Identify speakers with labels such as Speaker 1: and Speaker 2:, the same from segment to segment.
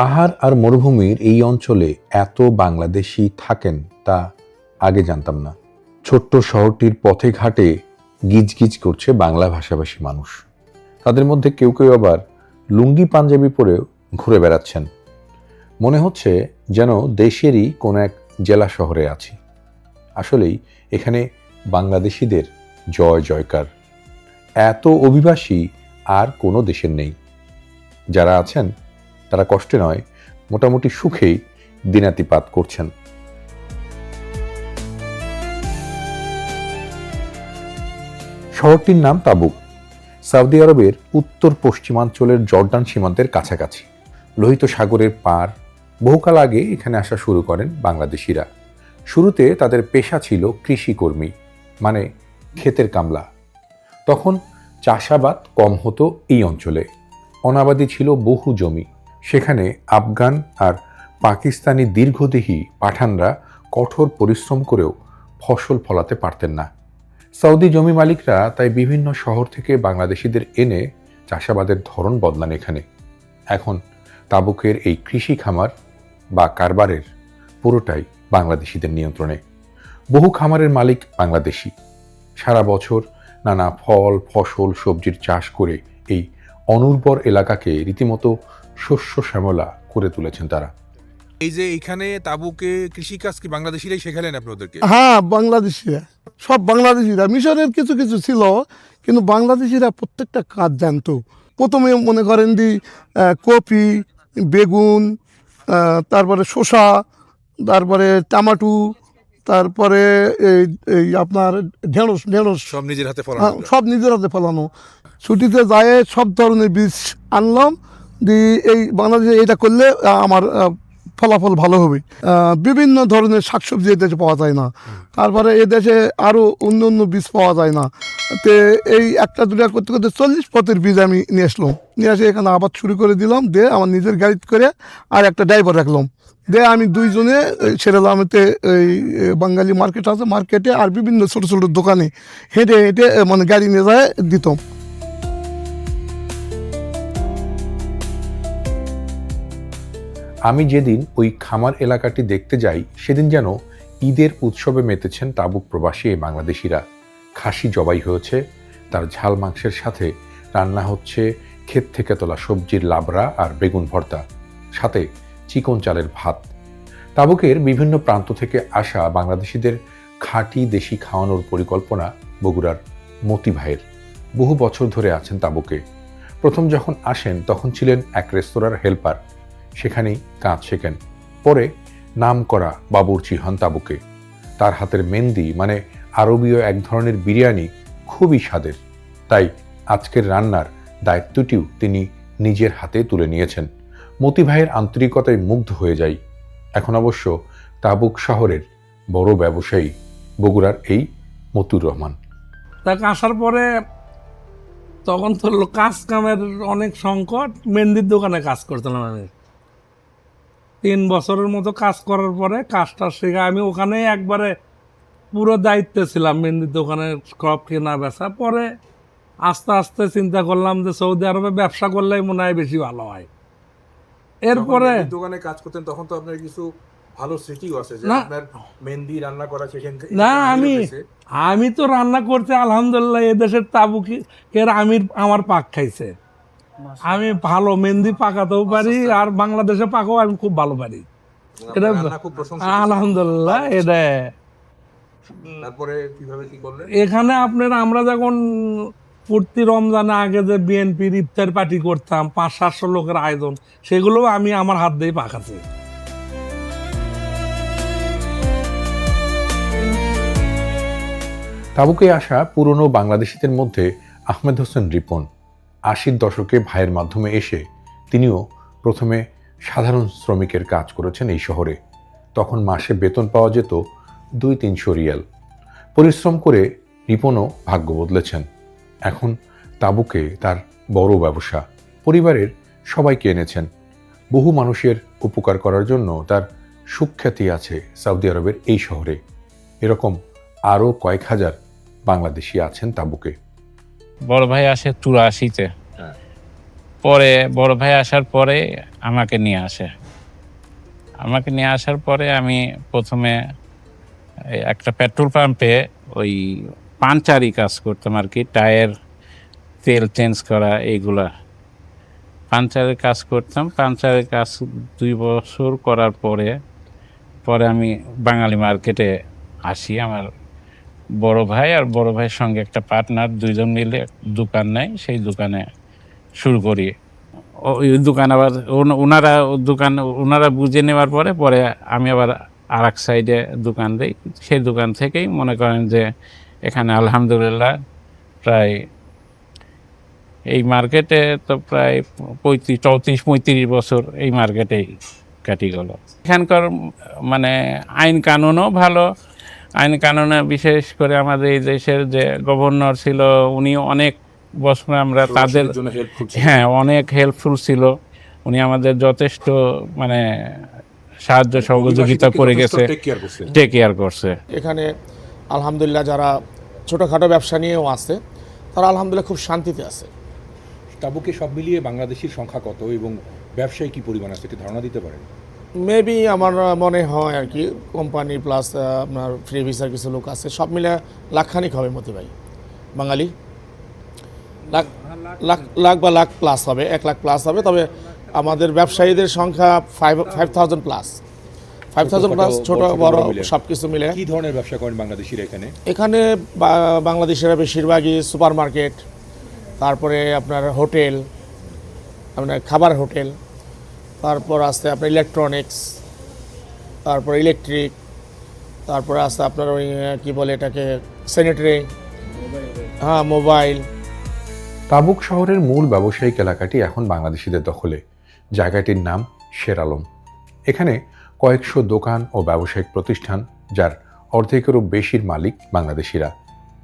Speaker 1: পাহাড় আর মরুভূমির এই অঞ্চলে এত বাংলাদেশি থাকেন তা আগে জানতাম না। ছোট্ট শহরটির পথে ঘাটে গিজগিজ করছে বাংলা ভাষাভাষী মানুষ। তাদের মধ্যে কেউ কেউ আবার লুঙ্গি পাঞ্জাবি পরেও ঘুরে বেড়াচ্ছেন। মনে হচ্ছে যেন দেশেরই কোনো এক জেলা শহরে আছি। আসলেই এখানে বাংলাদেশিদের জয় জয়কার। এত অভিবাসী আর কোনো দেশের নেই। যারা আছেন তারা কষ্টে নয়, মোটামুটি সুখেই দিনাতিপাত করছেন। শহরটির নাম তাবুক। সৌদি আরবের উত্তর পশ্চিমাঞ্চলের জর্ডান সীমান্তের কাছাকাছি। লোহিত সাগরের পার বহুকাল আগে এখানে আসা শুরু করেন বাংলাদেশিরা। শুরুতে তাদের পেশা ছিল কৃষিকর্মী মানে ক্ষেতের কামলা। তখন চাষাবাদ কম হতো এই অঞ্চলে। অনাবাদি ছিল বহু জমি। সেখানে আফগান আর পাকিস্তানি দীর্ঘদেহী পাঠানরা কঠোর পরিশ্রম করেও ফসল ফলাতে পারতেন না। সৌদি জমি মালিকরা তাই বিভিন্ন শহর থেকে বাংলাদেশিদের এনে চাষাবাদের ধরন বদলান এখানে। এখন তাবুকের এই কৃষি খামার বা কারবারের পুরোটাই বাংলাদেশিদের নিয়ন্ত্রণে। বহু খামারের মালিক বাংলাদেশি। সারা বছর নানা ফল, ফসল, সবজির চাষ করে এই অনুর্বর এলাকাকে রীতিমতো শস্য শ্যামলা করে তুলেছেন তারা।
Speaker 2: এই যে এখানে তাবুকে কৃষিকাজ কি বাংলাদেশিরাই শেখালেন আপনাদেরকে
Speaker 3: হ্যাঁ বাংলাদেশিরা। সব বাংলাদেশিরা। মিশরের কিছু কিছু ছিল কিন্তু বাংলাদেশিরা প্রত্যেকটা কাজ জানতো। প্রথমে মনে করেন দি কপি বেগুন তারপরে শসা তারপরে টমাটো তারপরে এই এই আপনার ঢেঁড়স ঢেঁড়স।
Speaker 2: সব নিজের হাতে ফলানো।
Speaker 3: হ্যাঁ, সব নিজের হাতে ফলানো। ছুটিতে যায় সব ধরনের বীজ আনলাম এই বাংলাদেশে এটা করলে আমার ফলাফল ভালো হবে। বিভিন্ন ধরনের শাকসবজি এদেশে পাওয়া যায় না। তারপরে এদেশে আরও অন্য অন্য বীজ পাওয়া যায় না। তে এই একটা দুটা করতে করতে চল্লিশ পথের বীজ আমি নিয়ে আসলাম। নিয়ে এসে এখানে আবার শুরু করে দিলাম। দিয়ে আমার নিজের গাড়ি করে আর একটা ড্রাইভার রাখলাম। দিয়ে আমি দুইজনে সেরেলামেতে এই বাঙালি মার্কেট আছে। মার্কেটে আর বিভিন্ন ছোটো ছোটো দোকানে হেঁটে হেঁটে মানে গাড়ি নিয়ে যায়, দিতাম।
Speaker 1: আমি যেদিন ওই খামার এলাকাটি দেখতে যাই, সেদিন যেন ঈদের উৎসবে মেতেছেন তাবুক প্রবাসী এই বাংলাদেশিরা। খাসি জবাই হয়েছে, তার ঝাল মাংসের সাথে রান্না হচ্ছে ক্ষেত থেকে তোলা সবজির লাবড়া আর বেগুন ভর্তা, সাথে চিকন চালের ভাত। তাবুকের বিভিন্ন প্রান্ত থেকে আসা বাংলাদেশিদের খাঁটি দেশি খাওয়ানোর পরিকল্পনা বগুড়ার মতি ভাইয়ের। বহু বছর ধরে আছেন তাবুকে। প্রথম যখন আসেন, তখন ছিলেন এক রেস্তোরাঁর হেল্পার। সেখানেই কাজ শেখেন। পরে নাম করা বাবুর্চি হন তাবুকে তার হাতের মেহেন্দি মানে আরবীয় এক ধরনের বিরিয়ানি খুবই স্বাদের। তাই আজকের রান্নার দায়িত্বটিও তিনি নিজের হাতে তুলে নিয়েছেন। মতি ভাইয়ের আন্তরিকতায় মুগ্ধ হয়ে যাই। এখন অবশ্য তাবুক শহরের বড় ব্যবসায়ী বগুড়ার এই মতুর রহমান।
Speaker 4: তাকে আসার পরে তখন তো কাজ কামের অনেক সংকট, মেহেন্দির দোকানে কাজ করছিলাম আমি। তিন বছরের মতো কাজ করার পরে কাজটা শেখা আমি ওখানে একবারে পুরো দায়িত্বে ছিলাম মেহেন্দির দোকানের ক্রপ কেনা বেচা। পরে আস্তে আস্তে চিন্তা করলাম যে সৌদি আরবে ব্যবসা করলেই মনে হয় বেশি ভালো হয়। এরপরে
Speaker 2: দোকানে কাজ করতেন তখন তো আপনার কিছু ভালো স্মৃতিও আছে যে আপনার মেহেন্দি রান্না করা সেখান থেকে
Speaker 4: না আমি আমি তো রান্না করতে আলহামদুলিল্লাহ এদেশের তাবুকি এর আমির আমার পাক খাইছে। আমি ভালো মেহেন্দি পাকাতেও পারি আর বাংলাদেশে পাকাও আমি খুব ভালো পারি। এটা
Speaker 2: রান্না খুব প্রশংসা
Speaker 4: আলহামদুলিল্লাহ এটা।
Speaker 2: তারপরে কীভাবে কি করলেন?
Speaker 4: এখানে আপনার আমরা যখন প্রতি রমজানে আগে যে বিএনপির ইফতার পার্টি করতাম পাঁচ সাতশো লোকের আয়োজন সেগুলো আমি আমার হাত দিয়ে পাকাছি।
Speaker 1: তাবুকে আসা পুরনো বাংলাদেশিদের মধ্যে আহমেদ হোসেন রিপন। আশির দশকে ভাইয়ের মাধ্যমে এসে তিনিও প্রথমে সাধারণ শ্রমিকের কাজ করেছেন এই শহরে। তখন মাসে বেতন পাওয়া যেত দুই তিনশো রিয়াল। পরিশ্রম করে রিপনও ভাগ্য বদলেছেন। এখন তাবুকে তার বড় ব্যবসা, পরিবারের সবাইকে এনেছেন। বহু মানুষের উপকার করার জন্য তার সুখ্যাতি আছে সৌদি আরবের এই শহরে। এরকম আরও কয়েক হাজার বাংলাদেশি আছেন তাবুকে।
Speaker 5: বড় ভাই আসে চুরাশিতে। পরে বড় ভাই আসার পরে আমাকে নিয়ে আসে। আমাকে নিয়ে আসার পরে আমি প্রথমে একটা পেট্রোল পাম্পে ওই পাঞ্চারি কাজ করতাম আর কি টায়ার তেল চেঞ্জ করা এইগুলা। পাঞ্চারের কাজ করতাম পাঞ্চারের কাজ দুই বছর করার পরে পরে আমি বাঙালি মার্কেটে আসি আমার বড় ভাই আর বড় ভাইয়ের সঙ্গে একটা পার্টনার দুইজন মিলে দোকান নেয়, সেই দোকানে শুরু করি। ওই দোকান আবার ওনারা দোকান, ওনারা বুঝে নেওয়ার পরে পরে আমি আবার আর এক সাইডে দোকান দিই। সেই দোকান থেকেই মনে করেন যে এখানে আলহামদুলিল্লাহ প্রায় এই মার্কেটে তো প্রায় পঁয়ত্রিশ, চৌত্রিশ, পঁয়ত্রিশ বছর এই মার্কেটেই কাটি গেল। এখানকার মানে আইন কানুনও ভালো আইন কানুনে বিশেষ করে আমাদের এই দেশের যে গভর্নর ছিল উনি অনেক বছর আমরা তাদের হ্যাঁ অনেক হেল্পফুল ছিল। উনি আমাদের যথেষ্ট মানে সাহায্য সহযোগিতা করে গেছে।
Speaker 2: টেক কেয়ার
Speaker 5: করছে।
Speaker 6: এখানে আলহামদুলিল্লাহ যারা ছোটোখাটো ব্যবসা নিয়েও আছে তারা আলহামদুলিল্লাহ খুব শান্তিতে আছে।
Speaker 2: তাবুকে সব মিলিয়ে বাংলাদেশের সংখ্যা কত এবং ব্যবসায় কি পরিমাণ আছে একটু ধারণা দিতে পারেন?
Speaker 6: মেবি আমার মনে হয় আর কি কোম্পানি প্লাস আপনার ফ্রি ভিসার কিছু লোক আছে সব মিলে লাখখানিক হবে মতি ভাই। বাঙালি? লাখ লাখ লাখ বা লাখ প্লাস হবে এক লাখ প্লাস হবে তবে আমাদের ব্যবসায়ীদের সংখ্যা five five thousand plus five thousand plus ছোট
Speaker 2: বড়।
Speaker 6: সব কিছু মিলে।
Speaker 2: কি ধরনের ব্যবসা করেন বাংলাদেশিরা এখানে?
Speaker 6: এখানে বাংলাদেশের বেশিরভাগই সুপার মার্কেট তারপরে আপনার হোটেল আপনার খাবার হোটেল তারপর আসতে আপনার ইলেকট্রনিক্স তারপর ইলেকট্রিক তারপর আসতে আপনার ওই কী বলে এটাকে স্যানিটারি হ্যাঁ মোবাইল
Speaker 1: তাবুক শহরের মূল ব্যবসায়িক এলাকাটি এখন বাংলাদেশিদের দখলে। জায়গাটির নাম শের আলম এখানে কয়েকশো দোকান ও ব্যবসায়িক প্রতিষ্ঠান, যার অর্ধেকেরও বেশির মালিক বাংলাদেশিরা।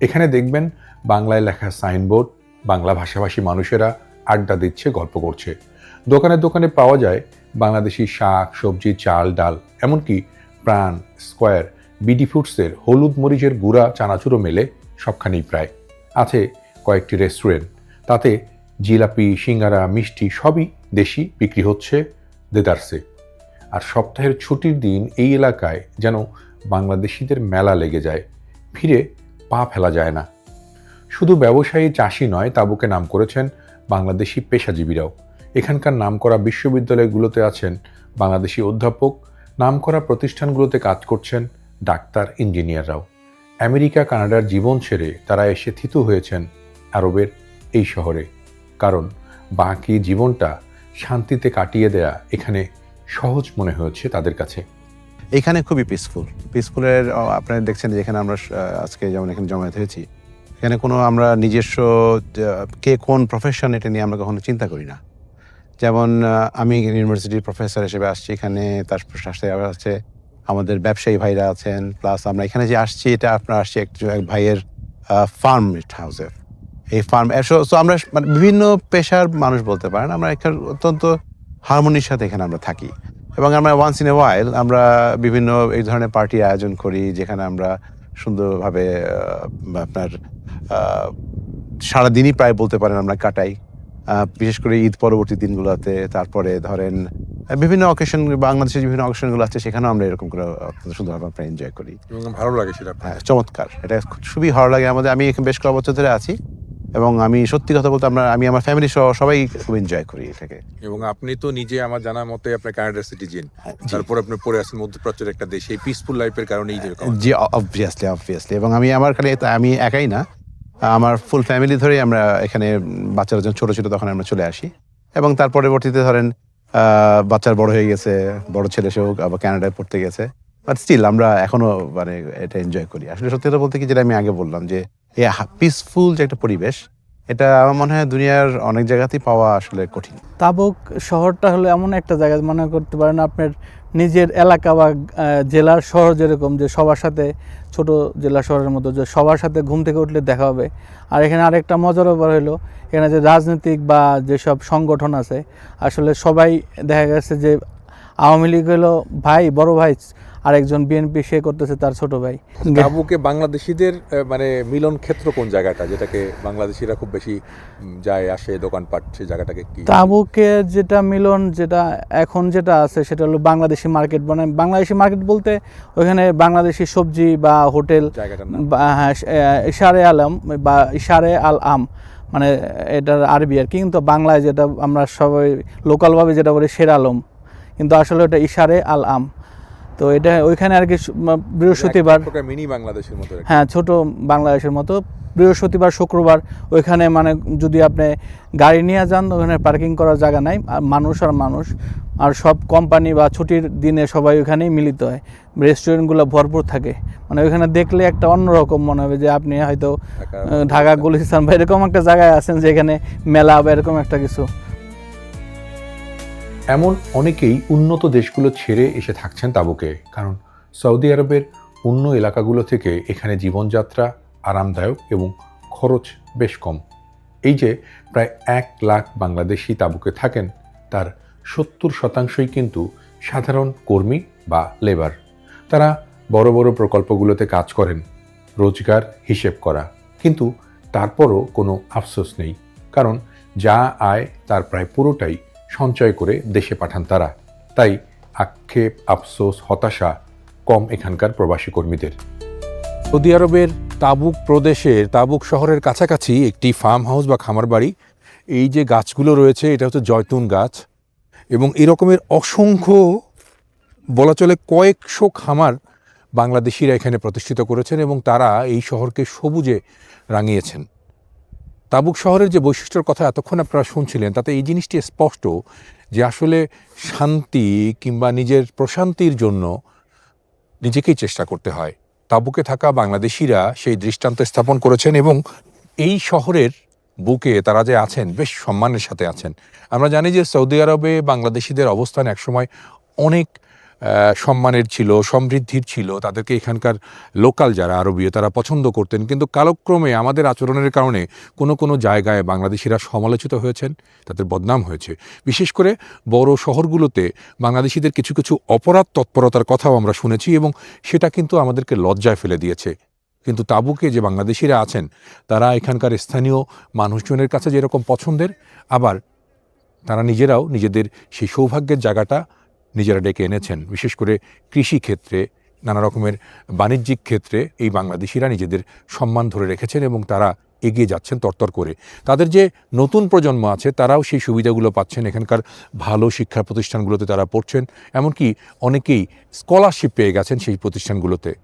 Speaker 1: এখানে দেখবেন বাংলায় লেখা সাইনবোর্ড, বাংলা ভাষাভাষী মানুষেরা আড্ডা দিচ্ছে, গল্প করছে। দোকানে দোকানে পাওয়া যায় বাংলাদেশি শাক, সবজি, চাল, ডাল, এমনকি প্রাণ, স্কোয়ার, বিডি ফুডসের হলুদ মরিচের গুঁড়া চানাচুরো মেলে সবখানেই প্রায়। আছে কয়েকটি রেস্টুরেন্ট। তাতে জিলাপি, সিঙ্গারা, মিষ্টি সবই দেশি বিক্রি হচ্ছে দেদারসে। আর সপ্তাহের ছুটির দিন এই এলাকায় যেন বাংলাদেশিদের মেলা লেগে যায়। ফিরে পা ফেলা যায় না। শুধু ব্যবসায়ী চাষি নয়, তাবুকে নাম করেছেন বাংলাদেশি পেশাজীবীরাও। এখানকার নামকরা বিশ্ববিদ্যালয়গুলোতে আছেন বাংলাদেশি অধ্যাপক, নামকরা প্রতিষ্ঠানগুলোতে কাজ করছেন ডাক্তার ইঞ্জিনিয়াররাও। আমেরিকা, কানাডার জীবন ছেড়ে তারা এসে থিতু হয়েছেন আরবের এই শহরে। কারণ বাকি জীবনটা শান্তিতে কাটিয়ে দেয়া এখানে সহজ মনে হয়েছে তাদের কাছে।
Speaker 7: এখানে খুবই পিসফুল পিসফুলের আপনারা দেখছেন যে এখানে আমরা আজকে যেমন এখানে জমায়েত হয়েছি, এখানে কোনো আমরা নিজস্ব কে কোন প্রফেশন এটা নিয়ে আমরা কখনো চিন্তা করি না। যেমন আমি ইউনিভার্সিটির প্রফেসর হিসেবে আসছি, এখানে তার সাথে আবার হচ্ছে আমাদের ব্যবসায়ী ভাইরা আছেন, প্লাস আমরা এখানে যে আসছি, এটা আপনার আসছি এক ভাইয়ের ফার্ম হাউসে। এই ফার্ম সো আমরা মানে বিভিন্ন পেশার মানুষ বলতে পারেন, আমরা এখানে অত্যন্ত হারমোনির সাথে এখানে আমরা থাকি। এবং আমরা ওয়ান্স ইন এ ওয়াইল আমরা বিভিন্ন এই ধরনের পার্টি আয়োজন করি, যেখানে আমরা সুন্দরভাবে আপনার সারাদিনই প্রায় বলতে পারেন আমরা কাটাই। বিশেষ করে ঈদ পরবর্তী দিনগুলোতে তারপরে ধরেন বিভিন্ন অকেশন বাংলাদেশের বিভিন্ন অকেশনগুলো আছে সেখানেও আমরা এরকম করে অত্যন্ত সুন্দরভাবে আমরা এনজয় করি।
Speaker 2: ভালো লাগে সেটা
Speaker 7: হ্যাঁ চমৎকার। এটা খুবই ভালো লাগে। আমাদের আমি এখানে বেশ কয়েক বছর ধরে আছি এবং আমি সত্যি কথা বলতে আমরা আমি আমার ফ্যামিলি সহ সবাই খুব এনজয় করি এটাকে।
Speaker 2: এবং আপনি তো নিজে আমার জানা মতে আপনার কানাডার সিটিজেন। তারপর আপনি পড়ে আছেন মধ্যপ্রাচ্যের একটা দেশে। এই পিসফুল লাইফের কারণেই যেরকম
Speaker 7: জি অবভিয়াসলি অবভিয়াসলি এবং আমি আমার খালি আমি একাই না। আমার ফুল ফ্যামিলি ধরেই আমরা এখানে বাচ্চারা যখন ছোটো ছিল তখন আমরা চলে আসি। এবং তার পরবর্তীতে ধরেন বাচ্চার বড় হয়ে গেছে, বড় ছেলে সেও আবার কানাডায় পড়তে গেছে। বাট স্টিল আমরা এখনও মানে এটা এনজয় করি। আসলে সত্যি কথা বলতে কি যেটা আমি আগে বললাম যে এই পিসফুল যে একটা পরিবেশ, এটা আমার মনে হয় দুনিয়ার অনেক জায়গাতেই পাওয়া আসলে কঠিন।
Speaker 8: তাবুক শহরটা হলো এমন একটা জায়গা, মনে করতে পারেন আপনার নিজের এলাকা বা জেলার শহর যেরকম যে সবার সাথে, ছোট জেলা শহরের মতো যে সবার সাথে ঘুম থেকে উঠলে দেখা হবে। আর এখানে আরেকটা মজার ব্যাপার হলো, এখানে যে রাজনৈতিক বা যেসব সংগঠন আছে, আসলে সবাই দেখা গেছে যে আওয়ামী লীগ হলো ভাই, বড় ভাই আরেকজন বিএনপি সে করতেছে তার ছোট ভাই।
Speaker 2: তাবুকে বাংলাদেশিদের মানে মিলন ক্ষেত্র কোন জায়গাটা যেটাকে বাংলাদেশিরা খুব বেশি যায় আসে দোকানপাট সেই জায়গাটাকে কি?
Speaker 8: তাবুকে যেটা মিলন যেটা এখন যেটা আছে সেটা হলো বাংলাদেশি মার্কেট মানে বাংলাদেশি মার্কেট বলতে ওখানে বাংলাদেশি সবজি বা হোটেল হ্যাঁ, ইশারে আলম বা ইশারে আল আম মানে এটার আরবি আর কি। কিন্তু বাংলায় যেটা আমরা সবাই লোকালভাবে যেটা বলি শের আলম। কিন্তু আসলে ওটা ইশারে আল আম। তো এটা ওইখানে আর কি বৃহস্পতিবার।
Speaker 2: মিনি বাংলাদেশের মতো
Speaker 8: হ্যাঁ ছোট বাংলাদেশের মতো। বৃহস্পতিবার শুক্রবার ওইখানে মানে যদি আপনি গাড়ি নিয়ে যান ওখানে পার্কিং করার জায়গা নাই। আর মানুষ আর মানুষ। আর সব কোম্পানি বা ছুটির দিনে সবাই ওখানেই মিলিত হয়। রেস্টুরেন্টগুলো ভরপুর থাকে। মানে ওইখানে দেখলে একটা অন্যরকম মনে হবে যে আপনি হয়তো
Speaker 2: ঢাকা
Speaker 8: ঢাকা গুলিস্তান বা এরকম একটা জায়গায় আছেন যেখানে মেলা বা এরকম একটা কিছু।
Speaker 1: এমন অনেকেই উন্নত দেশগুলো ছেড়ে এসে থাকছেন তাবুকে, কারণ সৌদি আরবের অন্য এলাকাগুলো থেকে এখানে জীবনযাত্রা আরামদায়ক এবং খরচ বেশ কম। এই যে প্রায় এক লাখ বাংলাদেশি তাবুকে থাকেন, তার সত্তর শতাংশই কিন্তু সাধারণ কর্মী বা লেবার। তারা বড় বড় প্রকল্পগুলোতে কাজ করেন, রোজগার হিসেব করা। কিন্তু তারপরও কোনো আফসোস নেই, কারণ যা আয় তার প্রায় পুরোটাই সঞ্চয় করে দেশে পাঠান তারা। তাই আক্ষেপ, আফসোস, হতাশা কম এখানকার প্রবাসী কর্মীদের। সৌদি আরবের তাবুক প্রদেশের তাবুক শহরের কাছাকাছি একটি ফার্ম হাউস বা খামার বাড়ি। এই যে গাছগুলো রয়েছে, এটা হচ্ছে জয়তুন গাছ। এবং এরকমের অসংখ্য, বলা চলে কয়েকশো খামার বাংলাদেশিরা এখানে প্রতিষ্ঠিত করেছেন এবং তারা এই শহরকে সবুজে রাঙিয়েছেন। তাবুক শহরের যে বৈশিষ্ট্যের কথা এতক্ষণ আপনারা শুনছিলেন, তাতে এই জিনিসটি স্পষ্ট যে আসলে শান্তি কিংবা নিজের প্রশান্তির জন্য নিজেকেই চেষ্টা করতে হয়। তাবুকে থাকা বাংলাদেশিরা সেই দৃষ্টান্ত স্থাপন করেছেন এবং এই শহরের বুকে তারা যে আছেন, বেশ সম্মানের সাথে আছেন। আমরা জানি যে সৌদি আরবে বাংলাদেশিদের অবস্থান একসময় অনেক সম্মানের ছিল, সমৃদ্ধির ছিল, তাদেরকে এখানকার লোকাল যারা আরবীয় তারা পছন্দ করতেন। কিন্তু কালক্রমে আমাদের আচরণের কারণে কোনো কোনো জায়গায় বাংলাদেশিরা সমালোচিত হয়েছেন, তাদের বদনাম হয়েছে। বিশেষ করে বড় শহরগুলোতে বাংলাদেশিদের কিছু কিছু অপরাধ তৎপরতার কথাও আমরা শুনেছি এবং সেটা কিন্তু আমাদেরকে লজ্জায় ফেলে দিয়েছে। কিন্তু তাবুকে যে বাংলাদেশিরা আছেন, তারা এখানকার স্থানীয় মানুষজনের কাছে যেরকম পছন্দের, আবার তারা নিজেরাও নিজেদের সেই সৌভাগ্যের জায়গাটা নিজেরা ডেকে এনেছেন। বিশেষ করে কৃষি ক্ষেত্রে, নানা রকমের বাণিজ্যিক ক্ষেত্রে এই বাংলাদেশিরা নিজেদের সম্মান ধরে রেখেছেন এবং তারা এগিয়ে যাচ্ছেন তরতর করে। তাদের যে নতুন প্রজন্ম আছে, তারাও সেই সুবিধাগুলো পাচ্ছেন। এখানকার ভালো শিক্ষা প্রতিষ্ঠানগুলোতে তারা পড়ছেন। এমনকি অনেকেই স্কলারশিপ পেয়ে গেছেন সেই প্রতিষ্ঠানগুলোতে।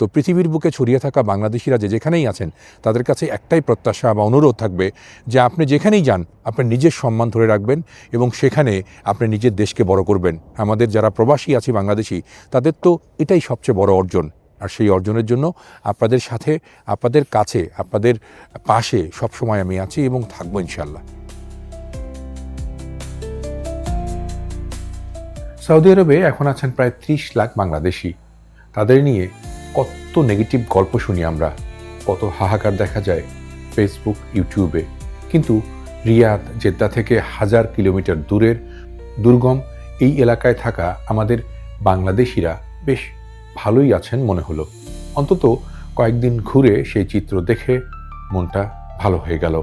Speaker 1: তো পৃথিবীর বুকে ছড়িয়ে থাকা বাংলাদেশিরা যে যেখানেই আছেন, তাদের কাছে একটাই প্রত্যাশা বা অনুরোধ থাকবে যে আপনি যেখানেই যান আপনি নিজের সম্মান ধরে রাখবেন এবং সেখানে আপনি নিজের দেশকে বড় করবেন। আমাদের যারা প্রবাসী আছে বাংলাদেশি, তাদের তো এটাই সবচেয়ে বড় অর্জন। আর সেই অর্জনের জন্য আপনাদের সাথে, আপনাদের কাছে, আপনাদের পাশে সবসময় আমি আছি এবং থাকব ইনশাল্লাহ সৌদি আরবে এখন আছেন প্রায় ত্রিশ লাখ বাংলাদেশি। তাদের নিয়ে কত নেগেটিভ গল্প শুনি আমরা, কত হাহাকার দেখা যায় ফেসবুক ইউটিউবে কিন্তু রিয়াদ জেদ্দা থেকে হাজার কিলোমিটার দূরের দুর্গম এই এলাকায় থাকা আমাদের বাংলাদেশিরা বেশ ভালোই আছেন মনে হলো। অন্তত কয়েকদিন ঘুরে সেই চিত্র দেখে মনটা ভালো হয়ে গেল।